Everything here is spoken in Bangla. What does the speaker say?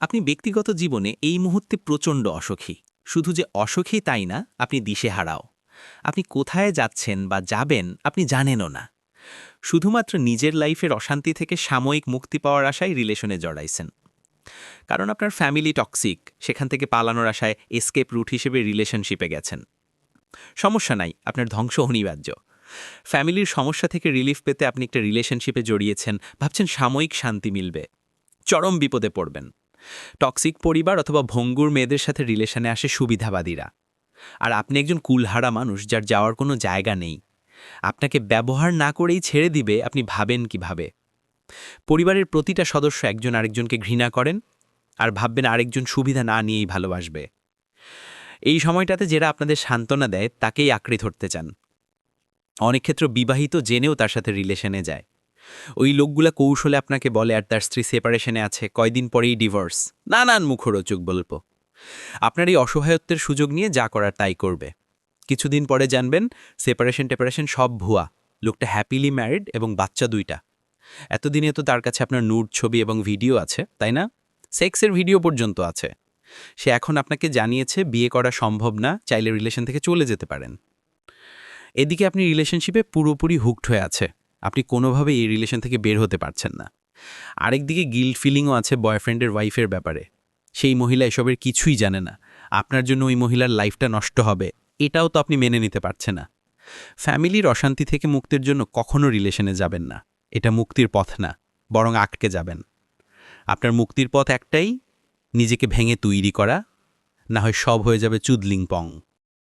আপনি ব্যক্তিগত জীবনে এই মুহূর্তে প্রচণ্ড অসুখী। শুধু যে অসুখী তাই না, আপনি দিশেহারাও। আপনি কোথায় যাচ্ছেন বা যাবেন আপনি জানেনও না। শুধুমাত্র নিজের লাইফের অশান্তি থেকে সাময়িক মুক্তি পাওয়ার আশায় রিলেশনে জড়াইছেন। কারণ আপনার ফ্যামিলি টক্সিক, সেখান থেকে পালানোর আশায় এসকেপ রুট হিসেবে রিলেশনশিপে গেছেন। সমস্যা নাই, আপনার ধ্বংস অনিবার্য। ফ্যামিলির সমস্যা থেকে রিলিফ পেতে আপনি একটা রিলেশনশিপে জড়িয়েছেন, ভাবছেন সাময়িক শান্তি মিলবে। চরম বিপদে পড়বেন। টক্সিক পরিবার অথবা ভঙ্গুর মেয়েদের সাথে রিলেশনে আসে সুবিধাবাদীরা। আর আপনি একজন কুলহারা মানুষ যার যাওয়ার কোনো জায়গা নেই। আপনাকে ব্যবহার না করেই ছেড়ে দিবে আপনি ভাবেন কীভাবে। পরিবারের প্রতিটা সদস্য একজন আরেকজনকে ঘৃণা করেন আর ভাববেন আরেকজন সুবিধা না নিয়েই ভালোবাসবে। এই সময়টাতে যারা আপনাদের সান্ত্বনা দেয় তাকেই আঁকড়ে ধরতে চান। অনেক ক্ষেত্র বিবাহিত জেনেও তার সাথে রিলেশনে যায়। ওই লোকগুলা কৌশলে আপনাকে বলে আর তার স্ত্রী সেপারেশনে আছে, কয়দিন পরেই ডিভোর্স নানান মুখরোচক গল্প আপনার এই অসহায়ত্বের সুযোগ নিয়ে যা করার তাই করবে। কিছুদিন পরে জানবেন সেপারেশন টেপারেশন সব ভুয়া। লোকটা হ্যাপিলি ম্যারিড এবং বাচ্চা দুইটা। এতদিনে তো তার কাছে আপনার নুড ছবি এবং ভিডিও আছে, তাই না? সেক্সের ভিডিও পর্যন্ত আছে। সে এখন আপনাকে জানিয়েছে, বিয়ে করা সম্ভব না, চাইলে রিলেশন থেকে চলে যেতে পারেন। এদিকে আপনি রিলেশনশিপে পুরোপুরি হুকড হয়ে আছে। আপনি কোনোভাবে এই রিলেশন থেকে বের হতে পারছেন না। আরেকদিকে গিল্ড ফিলিংও আছে বয়ফ্রেন্ডের ওয়াইফের ব্যাপারে। সেই মহিলা এসবের কিছুই জানে না। আপনার জন্য ওই মহিলার লাইফটা নষ্ট হবে। এটাও তো আপনি মেনে নিতে পারছে না। ফ্যামিলির অশান্তি থেকে মুক্তির জন্য কখনো রিলেশনে যাবেন না। এটা মুক্তির পথ না, বরং আটকে যাবেন। আপনার মুক্তির পথ একটাই, নিজেকে ভেঙে তৈরি করা, না হয় সব হয়ে যাবে চুদলিং পং।